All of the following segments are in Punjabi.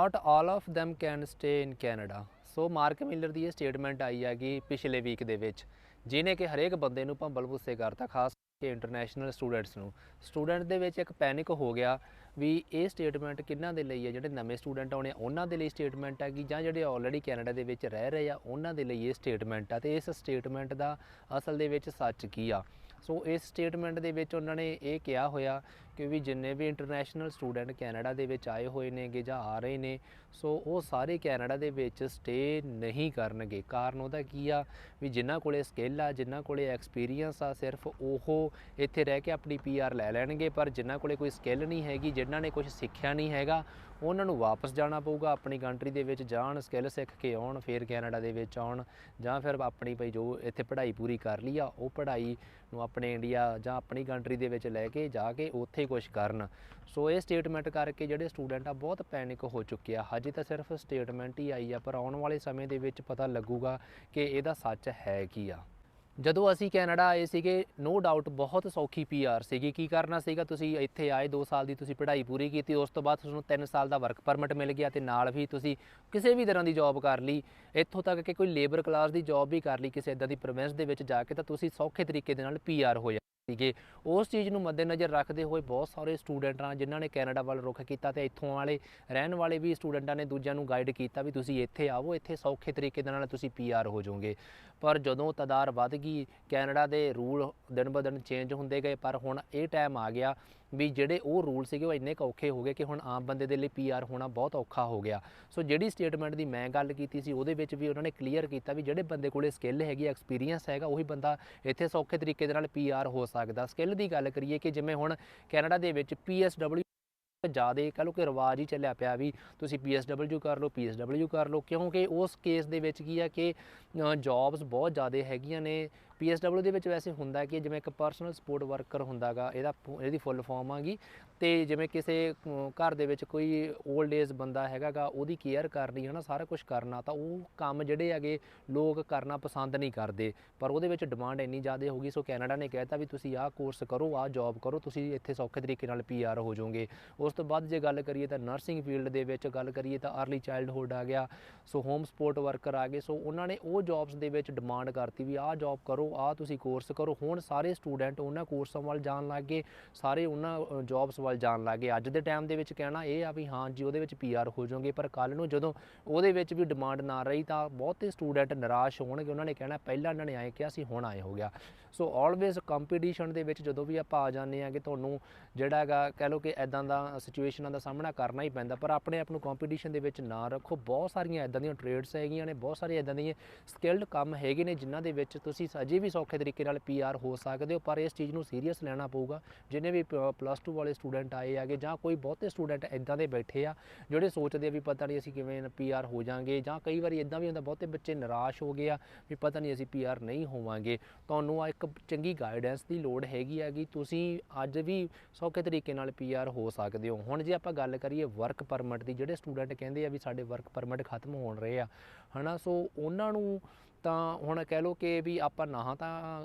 Not all of them can stay in Canada so Mark Miller ਦੀ ਇਹ ਸਟੇਟਮੈਂਟ ਆਈ ਹੈਗੀ ਪਿਛਲੇ ਵੀਕ ਦੇ ਵਿੱਚ ਜਿਹਨੇ ਕਿ ਹਰੇਕ ਬੰਦੇ ਨੂੰ ਭੰਬਲ ਭੁੱਸੇ ਕਰਤਾ ਖਾਸ ਕਿ ਇੰਟਰਨੈਸ਼ਨਲ ਸਟੂਡੈਂਟਸ ਨੂੰ। ਸਟੂਡੈਂਟ ਦੇ ਵਿੱਚ ਇੱਕ ਪੈਨਿਕ ਹੋ ਗਿਆ ਵੀ ਇਹ ਸਟੇਟਮੈਂਟ ਕਿਹਨਾਂ ਦੇ ਲਈ ਹੈ? ਜਿਹੜੇ ਨਵੇਂ ਸਟੂਡੈਂਟ ਆਉਣੇ ਆ, ਉਹਨਾਂ ਦੇ ਲਈ ਸਟੇਟਮੈਂਟ ਹੈ ਕਿ ਜਾਂ ਜਿਹੜੇ ਆਲਰੇਡੀ ਕੈਨੇਡਾ ਦੇ ਵਿੱਚ ਰਹਿ ਰਹੇ ਆ ਉਹਨਾਂ ਦੇ ਲਈ ਇਹ ਸਟੇਟਮੈਂਟ ਆ। ਤੇ ਇਸ ਸਟੇਟਮੈਂਟ ਦਾ ਅਸਲ ਦੇ ਵਿੱਚ ਸੱਚ ਕੀ ਆ? ਸੋ ਇਸ ਸਟੇਟਮੈਂਟ ਦੇ ਵਿੱਚ ਉਹਨਾਂ ਨੇ ਇਹ ਕਿਹਾ ਹੋਇਆ ਕਿਉਂਕਿ ਜਿੰਨੇ ਵੀ ਇੰਟਰਨੈਸ਼ਨਲ ਸਟੂਡੈਂਟ ਕੈਨੇਡਾ ਦੇ ਵਿੱਚ ਆਏ ਹੋਏ ਨੇਗੇ ਜਾਂ ਆ ਰਹੇ ਨੇ, ਸੋ ਉਹ ਸਾਰੇ ਕੈਨੇਡਾ ਦੇ ਵਿੱਚ ਸਟੇ ਨਹੀਂ ਕਰਨਗੇ। ਕਾਰਨ ਉਹਦਾ ਕੀ ਆ? ਵੀ ਜਿਨ੍ਹਾਂ ਕੋਲੇ ਸਕਿੱਲ ਆ, ਜਿਨ੍ਹਾਂ ਕੋਲੇ ਐਕਸਪੀਰੀਅੰਸ ਆ, ਸਿਰਫ ਉਹ ਇੱਥੇ ਰਹਿ ਕੇ ਆਪਣੀ ਪੀਆਰ ਲੈ ਲੈਣਗੇ, ਪਰ ਜਿਨ੍ਹਾਂ ਕੋਲੇ ਕੋਈ ਸਕਿੱਲ ਨਹੀਂ ਹੈਗੀ, ਜਿਨ੍ਹਾਂ ਨੇ ਕੁਝ ਸਿੱਖਿਆ ਨਹੀਂ ਹੈਗਾ, ਉਹਨਾਂ ਨੂੰ ਵਾਪਸ ਜਾਣਾ ਪਊਗਾ ਆਪਣੀ ਕੰਟਰੀ ਦੇ ਵਿੱਚ ਜਾਣ ਸਕਿੱਲ ਸਿੱਖ ਕੇ ਆਉਣ, ਫਿਰ ਕੈਨੇਡਾ ਦੇ ਵਿੱਚ ਆਉਣ, ਜਾਂ ਫਿਰ ਆਪਣੀ ਭਈ ਜੋ ਇੱਥੇ ਪੜ੍ਹਾਈ ਪੂਰੀ ਕਰ ਲਈ ਆ, ਉਹ ਪੜ੍ਹਾਈ ਨੂੰ ਆਪਣੇ ਇੰਡੀਆ ਜਾਂ ਆਪਣੀ ਕੰਟਰੀ ਦੇ ਵਿੱਚ ਲੈ ਕੇ ਜਾ ਕੇ ਉੱਥੇ ਕੁਝ ਕਰਨ। ਸੋ ਇਹ ਸਟੇਟਮੈਂਟ ਕਰਕੇ ਜਿਹੜੇ ਸਟੂਡੈਂਟ ਆ ਬਹੁਤ ਪੈਨਿਕ ਹੋ ਚੁੱਕੇ ਆ। ਹਜੇ ਤਾਂ ਸਿਰਫ ਸਟੇਟਮੈਂਟ ਹੀ ਆਈ ਆ, ਪਰ ਆਉਣ ਵਾਲੇ ਸਮੇਂ ਦੇ ਵਿੱਚ ਪਤਾ ਲੱਗੂਗਾ ਕਿ ਇਹਦਾ ਸੱਚ ਹੈ ਕੀ ਆ। ਜਦੋਂ ਅਸੀਂ ਕੈਨੇਡਾ ਆਏ ਸੀਗੇ ਨੋ ਡਾਊਟ ਬਹੁਤ ਸੌਖੀ ਪੀਆਰ ਸੀਗੀ। ਕੀ ਕਰਨਾ ਸੀਗਾ? ਤੁਸੀਂ ਇੱਥੇ ਆਏ 2 ਸਾਲ ਦੀ ਤੁਸੀਂ ਪੜ੍ਹਾਈ ਪੂਰੀ ਕੀਤੀ, ਉਸ ਤੋਂ ਬਾਅਦ ਤੁਹਾਨੂੰ 3 ਸਾਲ ਦਾ ਵਰਕ ਪਰਮਿਟ ਮਿਲ ਗਿਆ ਤੇ ਨਾਲ ਵੀ ਤੁਸੀਂ ਕਿਸੇ ਵੀ ਤਰ੍ਹਾਂ ਦੀ ਜੌਬ ਕਰ ਲਈ। ਇੱਥੋਂ ਤੱਕ ਕਿ ਕੋਈ ਲੇਬਰ ਕਲਾਸ ਦੀ ਜੌਬ ਵੀ ਕਰ ਲਈ ਕਿਸੇ ਇਦਾਂ ਦੀ ਪ੍ਰੋਵਿੰਸ ਦੇ ਵਿੱਚ ਜਾ ਕੇ, ਤਾਂ ਤੁਸੀਂ ਸੌਖੇ ਤਰੀਕੇ ਦੇ ਨਾਲ ਪੀਆਰ ਹੋ ਸੀਗੇ। ਉਸ ਚੀਜ਼ ਨੂੰ ਮੱਦੇਨਜ਼ਰ ਰੱਖਦੇ ਹੋਏ ਬਹੁਤ ਸਾਰੇ ਸਟੂਡੈਂਟਾਂ ਜਿਨ੍ਹਾਂ ਨੇ ਕੈਨੇਡਾ ਵੱਲ ਰੁਖ ਕੀਤਾ ਤੇ ਇੱਥੋਂ ਵਾਲੇ ਰਹਿਣ ਵਾਲੇ ਵੀ ਸਟੂਡੈਂਟਾਂ ਨੇ ਦੂਜਿਆਂ ਨੂੰ ਗਾਈਡ ਕੀਤਾ ਵੀ ਤੁਸੀਂ ਇੱਥੇ ਆਵੋ, ਇੱਥੇ ਸੌਖੇ ਤਰੀਕੇ ਦੇ ਨਾਲ ਤੁਸੀਂ ਪੀਆਰ ਹੋ ਜਾਓਗੇ। ਪਰ ਜਦੋਂ ਤਦਾਰ ਵੱਧ ਗਈ, ਕੈਨੇਡਾ ਦੇ ਰੂਲ ਦਿਨ ਬ ਦਿਨ ਚੇਂਜ ਹੁੰਦੇ ਗਏ, ਪਰ ਹੁਣ ਇਹ ਟਾਈਮ ਆ ਗਿਆ ਵੀ ਜਿਹੜੇ ਉਹ ਰੂਲ ਸੀਗੇ ਉਹ ਇੰਨੇ ਕੁ ਔਖੇ ਹੋ ਗਏ ਕਿ ਹੁਣ ਆਮ ਬੰਦੇ ਦੇ ਲਈ ਪੀਆਰ ਹੋਣਾ ਬਹੁਤ ਔਖਾ ਹੋ ਗਿਆ। ਸੋ ਜਿਹੜੀ ਸਟੇਟਮੈਂਟ ਦੀ ਮੈਂ ਗੱਲ ਕੀਤੀ ਸੀ, ਉਹਦੇ ਵਿੱਚ ਵੀ ਉਹਨਾਂ ਨੇ ਕਲੀਅਰ ਕੀਤਾ ਵੀ ਜਿਹੜੇ ਬੰਦੇ ਕੋਲੇ ਸਕਿੱਲ ਹੈਗੀ ਐਕਸਪੀਰੀਅੰਸ ਹੈਗਾ, ਉਹੀ ਬੰਦਾ ਇੱਥੇ ਸੌਖੇ ਤਰੀਕੇ ਦੇ ਨਾਲ ਪੀਆਰ ਹੋ ਸਕਦਾ। ਸਕਿੱਲ ਦੀ ਗੱਲ ਕਰੀਏ ਕਿ ਜਿਵੇਂ ਹੁਣ ਕੈਨੇਡਾ ਦੇ ਵਿੱਚ ਪੀਐਸਡਬਲਿਊ ਜ਼ਿਆਦਾ ਕਹ ਲਓ ਕਿ ਰਿਵਾਜ ਹੀ ਚੱਲਿਆ ਪਿਆ ਵੀ ਤੁਸੀਂ ਪੀਐਸਡਬਲਯੂ ਕਰ ਲਓ ਪੀਐਸਡਬਲਯੂ ਕਰ ਲਓ, ਕਿਉਂਕਿ ਉਸ ਕੇਸ ਦੇ ਵਿੱਚ ਕੀ ਆ ਕਿ ਜੌਬਸ ਬਹੁਤ ਜ਼ਿਆਦਾ ਹੈਗੀਆਂ ਨੇ ਪੀਐਸਡਬਲਯੂ ਦੇ ਵਿੱਚ ਵੈਸੇ ਹੁੰਦਾ ਕਿ ਜਿਵੇਂ ਇੱਕ ਪਰਸਨਲ ਸਪੋਰਟ ਵਰਕਰ ਹੁੰਦਾਗਾ, ਇਹਦਾ ਇਹਦੀ ਫੁੱਲ ਫਾਰਮ ਆਗੀ ਤੇ ਜਿਵੇਂ ਕਿਸੇ ਘਰ ਦੇ ਵਿੱਚ ਕੋਈ 올ਡ ਏਜ ਬੰਦਾ ਹੈਗਾਗਾ, ਉਹਦੀ ਕੇਅਰ ਕਰਨੀ ਹੈ ਨਾ ਸਾਰਾ ਕੁਝ ਕਰਨਾ, ਤਾਂ ਉਹ ਕੰਮ ਜਿਹੜੇ ਹੈਗੇ ਲੋਕ ਕਰਨਾ ਪਸੰਦ ਨਹੀਂ ਕਰਦੇ। ਪਰ ਉਹਦੇ ਵਿੱਚ ਡਿਮਾਂਡ ਇੰਨੀ ਜ਼ਿਆਦਾ ਹੋ ਗਈ, ਸੋ ਕੈਨੇਡਾ ਨੇ ਕਹਿਤਾ ਵੀ ਤੁਸੀਂ ਆਹ ਕੋਰਸ ਕਰੋ, ਆਹ ਜੌਬ ਕਰੋ, ਤੁਸੀਂ ਇੱਥੇ ਸੌਖੇ ਤਰੀਕੇ ਨਾਲ ਪੀਆਰ ਹੋ ਜਾਓਗੇ। ਉਸ ਤੋਂ ਬਾਅਦ ਜੇ ਗੱਲ ਕਰੀਏ ਤਾਂ ਨਰਸਿੰਗ ਫੀਲਡ ਦੇ ਵਿੱਚ ਗੱਲ ਕਰੀਏ ਤਾਂ अर्ਲੀ ਚਾਈਲਡਹੂਡ ਆ ਗਿਆ, ਸੋ ਹੋਮ ਸਪੋਰਟ ਵਰਕਰ ਆ ਗਏ, ਸੋ ਉਹਨਾਂ ਨੇ ਉਹ ਜੌਬਸ ਦੇ ਵਿੱਚ ਡਿਮਾਂਡ ਕਰਤੀ ਵੀ ਆਹ ਜੌਬ ਕਰੋ ਆਹ ਤੁਸੀਂ ਕੋਰਸ ਕਰੋ। ਹੁਣ ਸਾਰੇ ਸਟੂਡੈਂਟ ਉਹਨਾਂ ਕੋਰਸਾਂ ਵੱਲ ਜਾਣ ਲੱਗ ਗਏ। ਸਾਰੇ ਉਹਨਾਂ ਜੌਬਸ ਵੱਲ ਜਾਣ ਲੱਗ ਗਏ। ਅੱਜ ਦੇ ਟਾਈਮ ਦੇ ਵਿੱਚ ਕਹਿਣਾ ਇਹ ਆ ਵੀ ਹਾਂ ਜੀ, ਉਹਦੇ ਵਿੱਚ ਪੀਆਰ ਹੋ ਜਾਓਗੇ, ਪਰ ਕੱਲ ਨੂੰ ਜਦੋਂ ਉਹਦੇ ਵਿੱਚ ਵੀ ਡਿਮਾਂਡ ਨਾ ਰਹੀ ਤਾਂ ਬਹੁਤੇ ਸਟੂਡੈਂਟ ਨਿਰਾਸ਼ ਹੋਣਗੇ। ਉਹਨਾਂ ਨੇ ਕਹਿਣਾ ਪਹਿਲਾਂ ਇਹਨਾਂ ਨੇ ਆਏ ਕਿਹਾ ਸੀ, ਹੁਣ ਆਏ ਹੋ ਗਿਆ। ਸੋ ਆਲਵੇਜ਼ ਕੰਪੀਟੀਸ਼ਨ ਦੇ ਵਿੱਚ ਜਦੋਂ ਵੀ ਆਪਾਂ ਆ ਜਾਂਦੇ ਆ ਕਿ ਤੁਹਾਨੂੰ ਜਿਹੜਾ ਹੈਗਾ, ਕਹਿ ਲਓ ਕਿ ਐਦਾਂ ਦਾ ਸਿਚੁਏਸ਼ਨਾਂ ਦਾ ਸਾਹਮਣਾ ਕਰਨਾ ਹੀ ਪੈਂਦਾ, ਪਰ ਆਪਣੇ ਆਪ ਨੂੰ ਕੰਪੀਟੀਸ਼ਨ ਦੇ ਵਿੱਚ ਨਾ ਰੱਖੋ। ਬਹੁਤ ਸਾਰੀਆਂ ਐਦਾਂ ਦੀਆਂ ਟ੍ਰੇਡਸ ਹੈਗੀਆਂ ਨੇ, ਬਹੁਤ ਸਾਰੇ ਐਦਾਂ ਦੀਆਂ ਸਕਿਲਡ ਕੰਮ ਹੈਗੇ ਨੇ, ਜਿਨ੍ਹਾਂ ਦੇ ਵਿੱਚ ਤੁਸੀਂ ਅਜੇ ਵੀ ਸੌਖੇ ਤਰੀਕੇ ਨਾਲ ਪੀਆਰ ਹੋ ਸਕਦੇ ਹੋ, ਪਰ ਇਸ ਚੀਜ਼ ਨੂੰ ਸੀਰੀਅਸ ਲੈਣਾ ਪਊਗਾ। ਜਿਨੇ ਵੀ ਪਲੱਸ 2 ਵਾਲੇ ਸਟੂਡੈਂਟ ਆਏ ਆਗੇ ਜਾਂ ਕੋਈ ਬਹੁਤੇ ਸਟੂਡੈਂਟ ਐਦਾਂ ਦੇ ਬੈਠੇ ਆ, ਜਿਹੜੇ ਸੋਚਦੇ ਆ ਵੀ ਪਤਾ ਨਹੀਂ ਅਸੀਂ ਕਿਵੇਂ ਪੀਆਰ ਹੋ ਜਾਾਂਗੇ, ਜਾਂ ਕਈ ਵਾਰੀ ਇਦਾਂ ਵੀ ਹੁੰਦਾ, ਬਹੁਤੇ ਬੱਚੇ ਨਿਰਾਸ਼ ਹੋ ਗਏ ਆ ਵੀ ਪਤਾ ਨਹੀਂ ਅਸੀਂ ਪੀਆਰ ਨਹੀਂ ਹੋਵਾਂਗੇ। ਤੁਹਾਨੂੰ ਆ ਇੱਕ ਚੰਗੀ ਗਾਈਡੈਂਸ ਦੀ ਲੋੜ ਹੈਗੀ ਹੈਗੀ, ਤੁਸੀਂ ਅੱਜ ਵੀ ਸੌਖੇ ਤਰੀਕੇ ਨਾਲ ਪੀਆਰ ਹੋ ਸਕਦੇ ਹੋ। ਹੁਣ ਜੇ ਆਪਾਂ ਗੱਲ ਕਰੀਏ ਵਰਕ ਪਰਮਿਟ ਦੀ, ਜਿਹੜੇ ਸਟੂਡੈਂਟ ਕਹਿੰਦੇ ਆ ਵੀ ਸਾਡੇ ਵਰਕ ਪਰਮਿਟ ਖਤਮ ਹੋਣ ਰਹੇ ਆ, ਹਨਾ? ਸੋ ਉਹਨਾਂ ਨੂੰ ਤਾਂ ਹੁਣ ਕਹਿ ਲਓ ਕਿ ਵੀ ਆਪਾਂ ਨਾ ਤਾਂ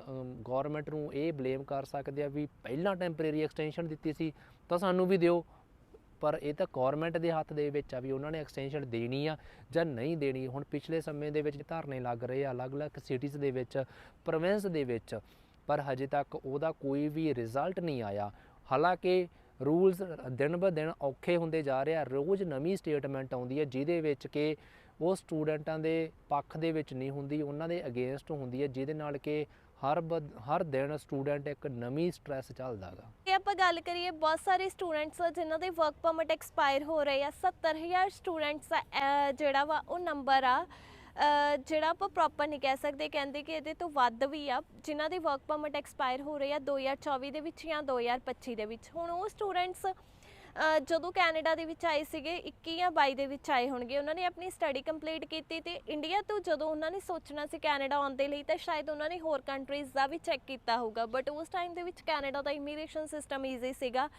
ਗਵਰਨਮੈਂਟ ਨੂੰ ਇਹ ਬਲੇਮ ਕਰ ਸਕਦੇ ਆ ਵੀ ਪਹਿਲਾਂ ਟੈਂਪਰੇਰੀ ਐਕਸਟੈਂਸ਼ਨ ਦਿੱਤੀ ਸੀ, ਤਾਂ ਸਾਨੂੰ ਵੀ ਦਿਓ। ਪਰ ਇਹ ਤਾਂ ਗਵਰਨਮੈਂਟ ਦੇ ਹੱਥ ਦੇ ਵਿੱਚ ਆ ਵੀ ਉਹਨਾਂ ਨੇ ਐਕਸਟੈਂਸ਼ਨ ਦੇਣੀ ਆ ਜਾਂ ਨਹੀਂ ਦੇਣੀ। ਹੁਣ ਪਿਛਲੇ ਸਮੇਂ ਦੇ ਵਿੱਚ ਧਰਨੇ ਲੱਗ ਰਹੇ ਆ ਅਲੱਗ-ਅਲੱਗ ਸਿਟੀਜ਼ ਦੇ ਵਿੱਚ ਪ੍ਰੋਵਿੰਸ ਦੇ ਵਿੱਚ। ਪਰ ਹਜੇ ਤੱਕ ਉਹਦਾ ਕੋਈ ਵੀ ਰਿਜ਼ਲਟ ਨਹੀਂ ਆਇਆ। ਹਾਲਾਂਕਿ ਰੂਲਸ ਦਿਨ ਬ ਦਿਨ ਔਖੇ ਹੁੰਦੇ ਜਾ ਰਹੇ ਆ। ਰੋਜ਼ ਨਵੀਂ ਸਟੇਟਮੈਂਟ ਆਉਂਦੀ ਹੈ ਜਿਹਦੇ ਵਿੱਚ ਕਿ ਉਹ ਸਟੂਡੈਂਟਾਂ ਦੇ ਪੱਖ ਦੇ ਵਿੱਚ ਨਹੀਂ ਹੁੰਦੀ, ਉਹਨਾਂ ਦੇ ਅਗੇਂਸਟ ਹੁੰਦੀ ਹੈ, ਜਿਹਦੇ ਨਾਲ ਕਿ ਹਰ ਬ- ਹਰ ਦਿਨ ਸਟੂਡੈਂਟ ਇੱਕ ਨਵੀਂ ਸਟ੍ਰੈਸ ਚੱਲਦਾਗਾ ਜੇ ਆਪਾਂ ਗੱਲ ਕਰੀਏ, ਬਹੁਤ ਸਾਰੇ ਸਟੂਡੈਂਟਸ ਆ ਜਿਨ੍ਹਾਂ ਦੇ ਵਰਕ ਪਰਮਿਟ ਐਕਸਪਾਇਰ ਹੋ ਰਹੇ ਆ 70000 ਸਟੂਡੈਂਟਸ ਦਾ ਜਿਹੜਾ ਵਾ ਉਹ ਨੰਬਰ ਆ। ਜਿਹੜਾ ਆਪਾਂ ਪ੍ਰੋਪਰ ਨਹੀਂ ਕਹਿ ਸਕਦੇ, ਕਹਿੰਦੇ ਕਿ ਇਹਦੇ ਤੋਂ ਵੱਧ ਵੀ ਆ, ਜਿਨ੍ਹਾਂ ਦੇ ਵਰਕ ਪਰਮਿਟ ਐਕਸਪਾਇਰ ਹੋ ਰਹੇ ਆ 2024 ਦੇ ਵਿੱਚ ਜਾਂ 2025 ਦੇ ਵਿੱਚ। ਹੁਣ ਉਹ ਸਟੂਡੈਂਟਸ ਜਦੋਂ ਕੈਨੇਡਾ ਦੇ ਵਿੱਚ ਆਏ ਸੀਗੇ 21 ਜਾਂ 22 ਦੇ ਵਿੱਚ ਆਏ ਹੋਣਗੇ। ਉਹਨਾਂ ਨੇ ਆਪਣੀ ਸਟੱਡੀ ਕੰਪਲੀਟ ਕੀਤੀ ਤੇ ਇੰਡੀਆ ਤੋਂ ਜਦੋਂ ਉਹਨਾਂ ਨੇ ਸੋਚਣਾ ਸੀ ਕੈਨੇਡਾ ਆਉਣ ਦੇ ਲਈ, ਤਾਂ ਸ਼ਾਇਦ ਉਹਨਾਂ ਨੇ ਹੋਰ ਕੰਟਰੀਜ਼ ਦਾ ਵੀ ਚੈੱਕ ਕੀਤਾ ਹੋਊਗਾ। ਬਟ ਉਸ ਟਾਈਮ ਦੇ ਵਿੱਚ ਕੈਨੇਡਾ ਦਾ ਇਮੀਗ੍ਰੇਸ਼ਨ ਸਿਸਟਮ ਈਜ਼ੀ ਸੀਗਾ।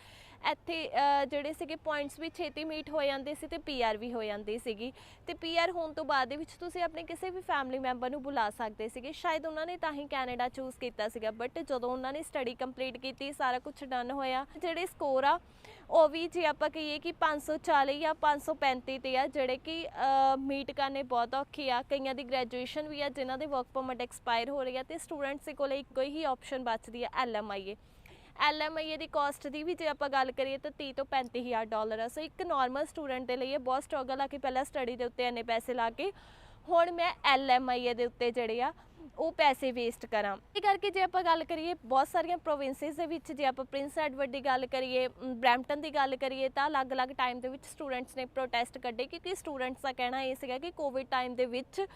ਇੱਥੇ ਜਿਹੜੇ ਸੀਗੇ ਪੁਆਇੰਟਸ ਵੀ ਛੇਤੀ ਮੀਟ ਹੋ ਜਾਂਦੇ ਸੀ ਤੇ ਪੀਆਰ ਵੀ ਹੋ ਜਾਂਦੀ ਸੀਗੀ। ਤੇ ਪੀਆਰ ਹੋਣ ਤੋਂ ਬਾਅਦ ਦੇ ਵਿੱਚ ਤੁਸੀਂ ਆਪਣੇ ਕਿਸੇ ਵੀ ਫੈਮਿਲੀ ਮੈਂਬਰ ਨੂੰ ਬੁਲਾ ਸਕਦੇ ਸੀਗੇ। ਸ਼ਾਇਦ ਉਹਨਾਂ ਨੇ ਤਾਂ ਹੀ ਕੈਨੇਡਾ ਚੂਜ਼ ਕੀਤਾ ਸੀਗਾ ਬਟ ਜਦੋਂ ਉਹਨਾਂ ਨੇ ਸਟੱਡੀ ਕੰਪਲੀਟ ਕੀਤੀ, ਸਾਰਾ ਕੁਝ ਡਨ ਹੋਇਆ, ਜਿਹੜੇ ਸਕੋਰ ਆ, ਉਹ ਵੀ ਜੇ ਆਪਾਂ ਕਹੀਏ ਕਿ 540 ਜਾਂ 535 ਤੇ ਆ, ਜਿਹੜੇ ਕਿ ਮੀਟ ਕਰਨੇ ਬਹੁਤ ਔਖੇ ਆ। ਕਈਆਂ ਦੀ ਗ੍ਰੈਜੂਏਸ਼ਨ ਵੀ ਆ, ਜਿਨ੍ਹਾਂ ਦੇ ਵਰਕ ਪਰਮਿਟ ਐਕਸਪਾਇਰ ਹੋ ਰਹੀ ਆ, ਤੇ ਸਟੂਡੈਂਟਸ ਦੇ ਕੋਲ ਇੱਕੋ ਹੀ ਆਪਸ਼ਨ ਬਚਦੀ ਆ ਐਲਐਮਆਈਏ ਐਲਐਮਆਈਏ ਦੀ ਕਾਸਟ ਦੀ ਵੀ ਜੇ ਆਪਾਂ ਗੱਲ ਕਰੀਏ ਤਾਂ 30 ਤੋਂ 35000 ਡਾਲਰ ਆ। ਸੋ ਇੱਕ ਨਾਰਮਲ ਸਟੂਡੈਂਟ ਦੇ ਲਈ ਇਹ ਬਹੁਤ ਸਟਰਗਲ ਆ ਕਿ ਪਹਿਲਾਂ ਸਟੱਡੀ ਦੇ ਉੱਤੇ ਇੰਨੇ ਪੈਸੇ ਲਾ ਕੇ। ਹੁਣ ਮੈਂ ਐਲਐਮਆਈਏ ਦੇ ਉੱਤੇ ਜਿਹੜੇ ਆ ਉਹ ਪੈਸੇ ਵੇਸਟ ਕਰਾਂ। ਇਹ ਕਰਕੇ ਜੇ ਆਪਾਂ ਗੱਲ ਕਰੀਏ ਬਹੁਤ ਸਾਰੀਆਂ ਪ੍ਰੋਵਿੰਸਿਸ ਦੇ ਵਿੱਚ ਜੇ ਆਪਾਂ ਪ੍ਰਿੰਸ ਐਡਵਰਡ ਦੀ ਗੱਲ ਕਰੀਏ ਅਮ, ਬਰੈਂਪਟਨ ਦੀ ਗੱਲ ਕਰੀਏ ਤਾਂ ਅਲੱਗ-ਅਲੱਗ ਟਾਈਮ ਦੇ ਵਿੱਚ ਸਟੂਡੈਂਟਸ ਨੇ ਪ੍ਰੋਟੈਸਟ ਕੱਢੇ ਕਿਉਂਕਿ ਸਟੂਡੈਂਟਸ ਦਾ ਕਹਿਣਾ ਇਹ ਸੀਗਾ ਕਿ ਕੋਵਿਡ ਟਾਈਮ ਦੇ ਵਿੱਚ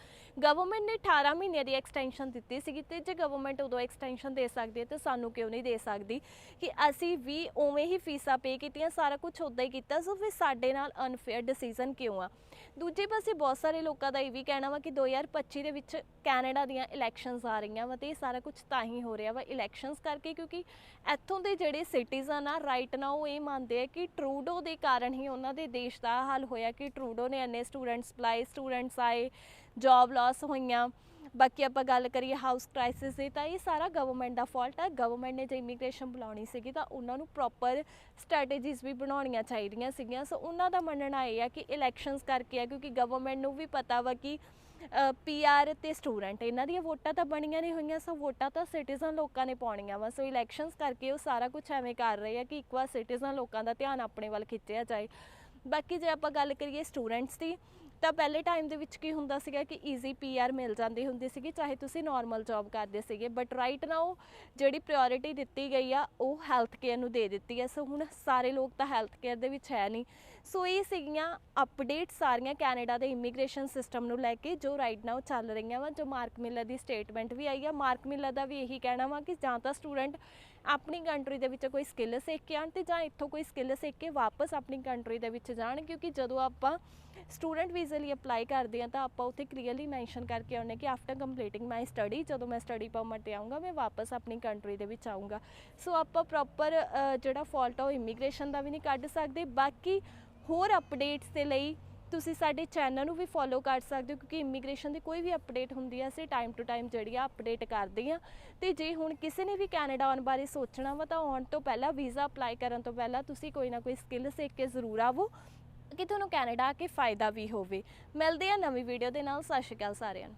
ਗਵਰਨਮੈਂਟ ਨੇ 18 ਮਹੀਨਿਆਂ ਦੀ ਐਕਸਟੈਂਸ਼ਨ ਦਿੱਤੀ ਸੀਗੀ ਤੇ ਜੇ ਗਵਰਨਮੈਂਟ ਉਦੋਂ ਐਕਸਟੈਂਸ਼ਨ ਦੇ ਸਕਦੀ ਹੈ ਤਾਂ ਸਾਨੂੰ ਕਿਉਂ ਨਹੀਂ ਦੇ ਸਕਦੀ? ਕਿ ਅਸੀਂ ਵੀ ਉਵੇਂ ਹੀ ਫੀਸਾਂ ਪੇ ਕੀਤੀਆਂ ਸਾਰਾ ਕੁਝ ਉਦਾਂ ਹੀ ਕੀਤਾ ਸੋ ਫਿਰ ਸਾਡੇ ਨਾਲ ਅਨਫੇਅਰ ਡਿਸੀਜਨ ਕਿਉਂ ਆ? ਦੂਜੇ ਪਾਸੇ ਬਹੁਤ ਸਾਰੇ ਲੋਕਾਂ ਦਾ ਇਹ ਵੀ ਕਹਿਣਾ ਵਾ ਕਿ 2025 ਦੇ ਵਿੱਚ ਕੈਨੇਡਾ ਦੀਆਂ ਇਲੈਕਸ਼ਨਸ ਆ ਰਹੀਆਂ ਵਾ ਤੇ ਇਹ ਸਾਰਾ ਕੁਝ ਤਾਂ ਹੀ ਹੋ ਰਿਹਾ ਵਾ ਇਲੈਕਸ਼ਨਸ ਕਰਕੇ ਕਿਉਂਕਿ ਇੱਥੋਂ ਦੇ ਜਿਹੜੇ ਸਿਟੀਜ਼ਨ ਆ ਰਾਈਟ ਨਾ ਉਹ ਇਹ ਮੰਨਦੇ ਆ ਕਿ ਟਰੂਡੋ ਦੇ ਕਾਰਨ ਹੀ ਉਹਨਾਂ ਦੇ ਦੇਸ਼ ਦਾ ਹਾਲ ਹੋਇਆ ਕਿ ਟਰੂਡੋ ਨੇ ਇੰਨੇ ਸਟੂਡੈਂਟਸ ਪਲਾਈ ਸਟੂਡੈਂਟਸ ਆਏ ਜੌਬ ਲਾਸ ਹੋਈਆਂ। ਬਾਕੀ ਆਪਾਂ ਗੱਲ ਕਰੀਏ ਹਾਊਸ ਕ੍ਰਾਈਸਿਸ ਦੀ ਤਾਂ ਇਹ ਸਾਰਾ ਗਵਰਨਮੈਂਟ ਦਾ ਫਾਲਟ ਹੈ ਗਵਰਨਮੈਂਟ ਨੇ ਜੇ ਇਮੀਗ੍ਰੇਸ਼ਨ ਬੁਲਾਉਣੀ ਸੀਗੀ ਤਾਂ ਉਹਨਾਂ ਨੂੰ ਪ੍ਰੋਪਰ ਸਟ੍ਰੈਟੇਜੀਜ਼ ਵੀ ਬਣਾਉਣੀਆਂ ਚਾਹੀਦੀਆਂ ਸੀਗੀਆਂ। ਸੋ ਉਹਨਾਂ ਦਾ ਮੰਨਣਾ ਇਹ ਆ ਕਿ ਇਲੈਕਸ਼ਨਸ ਕਰਕੇ ਆ ਕਿਉਂਕਿ ਗਵਰਨਮੈਂਟ ਨੂੰ ਵੀ ਪਤਾ ਵਾ ਕਿ ਪੀਆਰ ਤੇ ਸਟੂਡੈਂਟ, ਇਹਨਾਂ ਦੀਆਂ ਵੋਟਾਂ ਤਾਂ ਬਣੀਆਂ ਨਹੀਂ ਹੋਈਆਂ, ਸੋ ਵੋਟਾਂ ਤਾਂ ਸਿਟੀਜ਼ਨ ਲੋਕਾਂ ਨੇ ਪਾਉਣੀਆਂ ਵਾ। ਸੋ ਇਲੈਕਸ਼ਨਸ ਕਰਕੇ ਉਹ ਸਾਰਾ ਕੁਝ ਐਵੇਂ ਕਰ ਰਹੇ ਆ ਕਿ ਇੱਕ ਵਾਰ ਸਿਟੀਜ਼ਨ ਲੋਕਾਂ ਦਾ ਧਿਆਨ ਆਪਣੇ ਵੱਲ ਖਿੱਚਿਆ ਜਾਏ। ਬਾਕੀ ਜੇ ਆਪਾਂ ਗੱਲ ਕਰੀਏ ਸਟੂਡੈਂਟਸ ਦੀ ਤਾਂ ਪਹਿਲੇ ਟਾਈਮ ਦੇ ਵਿੱਚ ਕੀ ਹੁੰਦਾ ਸੀਗਾ ਕਿ ਈਜ਼ੀ ਪੀਆਰ ਮਿਲ ਜਾਂਦੀ ਹੁੰਦੀ ਸੀਗੀ, ਚਾਹੇ ਤੁਸੀਂ ਨਾਰਮਲ ਜੌਬ ਕਰਦੇ ਸੀਗੇ ਬਟ ਰਾਈਟ ਨਾਓ ਜਿਹੜੀ ਪ੍ਰਾਇੋਰਟੀ ਦਿੱਤੀ ਗਈ ਆ, ਉਹ ਹੈਲਥ ਕੇਅਰ ਨੂੰ ਦੇ ਦਿੱਤੀ ਹੈ ਸੋ ਹੁਣ ਸਾਰੇ ਲੋਕ ਤਾਂ ਹੈਲਥ ਕੇਅਰ ਦੇ ਵਿੱਚ ਹੈ ਨਹੀਂ। ਸੋ ਇਹ ਸੀਗੀਆਂ ਅਪਡੇਟ ਸਾਰੀਆਂ ਕੈਨੇਡਾ ਦੇ ਇਮੀਗ੍ਰੇਸ਼ਨ ਸਿਸਟਮ ਨੂੰ ਲੈ ਕੇ, ਜੋ ਰਾਈਟ ਨਾਓ ਚੱਲ ਰਹੀਆਂ ਵਾ, ਜੋ ਮਾਰਕ ਮਿਲਰ ਦੀ ਸਟੇਟਮੈਂਟ ਵੀ ਆਈ ਆ। ਮਾਰਕ ਮਿਲਰ ਦਾ ਵੀ ਇਹੀ ਕਹਿਣਾ ਵਾ ਕਿ ਜਾਂ ਤਾਂ ਸਟੂਡੈਂਟ ਆਪਣੀ ਕੰਟਰੀ ਦੇ ਵਿੱਚ ਕੋਈ ਸਕਿੱਲ ਸਿੱਖ ਕੇ ਆਉਣ ਤੇ ਜਾਂ ਇੱਥੋਂ ਕੋਈ ਸਕਿੱਲ ਸਿੱਖ ਕੇ ਵਾਪਸ ਆਪਣੀ ਕੰਟਰੀ ਦੇ ਵਿੱਚ ਜਾਣ, ਕਿਉਂਕਿ ਜਦੋਂ ਆਪਾਂ ਸਟੂਡੈਂਟ ਵੀਜ਼ੇ ਲਈ ਅਪਲਾਈ ਕਰਦੇ ਆ ਤਾਂ ਆਪਾਂ ਉੱਥੇ ਕਲੀਅਰਲੀ ਮੈਂਸ਼ਨ ਕਰਕੇ ਆਉਂਦੇ ਕਿ ਆਫਟਰ ਕੰਪਲੀਟਿੰਗ ਮਾਈ ਸਟੱਡੀ ਜਦੋਂ ਮੈਂ ਸਟੱਡੀ ਪਰਮਿਟ ਤੇ ਆਉਂਗਾ ਮੈਂ ਵਾਪਸ ਆਪਣੀ ਕੰਟਰੀ ਦੇ ਵਿੱਚ ਆਉਂਗਾ ਸੋ ਆਪਾਂ ਪ੍ਰੋਪਰ ਜਿਹੜਾ ਫਾਲਟ ਆ ਉਹ ਇਮੀਗ੍ਰੇਸ਼ਨ ਦਾ ਵੀ ਨਹੀਂ ਕੱਢ ਸਕਦੇ। ਬਾਕੀ ਹੋਰ ਅਪਡੇਟਸ ਦੇ ਲਈ ਤੁਸੀਂ ਸਾਡੇ ਚੈਨਲ ਨੂੰ ਵੀ ਫੋਲੋ ਕਰ ਸਕਦੇ ਹੋ, ਕਿਉਂਕਿ ਇਮੀਗ੍ਰੇਸ਼ਨ ਦੀ ਕੋਈ ਵੀ ਅਪਡੇਟ ਹੁੰਦੀ ਹੈ ਅਸੀਂ ਟਾਈਮ ਟੂ ਟਾਈਮ ਜਿਹੜੀ ਆ ਅਪਡੇਟ ਕਰਦੇ ਆ ਤੇ ਜੇ ਹੁਣ ਕਿਸੇ ਨੇ ਵੀ ਕੈਨੇਡਾ ਆਉਣ ਬਾਰੇ ਸੋਚਣਾ ਵਾ ਤਾਂ ਆਉਣ ਤੋਂ ਪਹਿਲਾਂ ਵੀਜ਼ਾ ਅਪਲਾਈ ਕਰਨ ਤੋਂ ਪਹਿਲਾਂ ਤੁਸੀਂ ਕੋਈ ਨਾ ਕੋਈ ਸਕਿੱਲ ਸਿੱਖ ਕੇ ਜ਼ਰੂਰ ਆਵੋ। ਕਿ ਤੁਹਾਨੂੰ ਕੈਨੇਡਾ ਆ ਕੇ ਫਾਇਦਾ ਵੀ ਹੋਵੇ। ਮਿਲਦੇ ਆ ਨਵੀਂ ਵੀਡੀਓ ਦੇ ਨਾਲ। ਸਤਿ ਸ਼੍ਰੀ ਅਕਾਲ ਸਾਰਿਆਂ ਨੂੰ।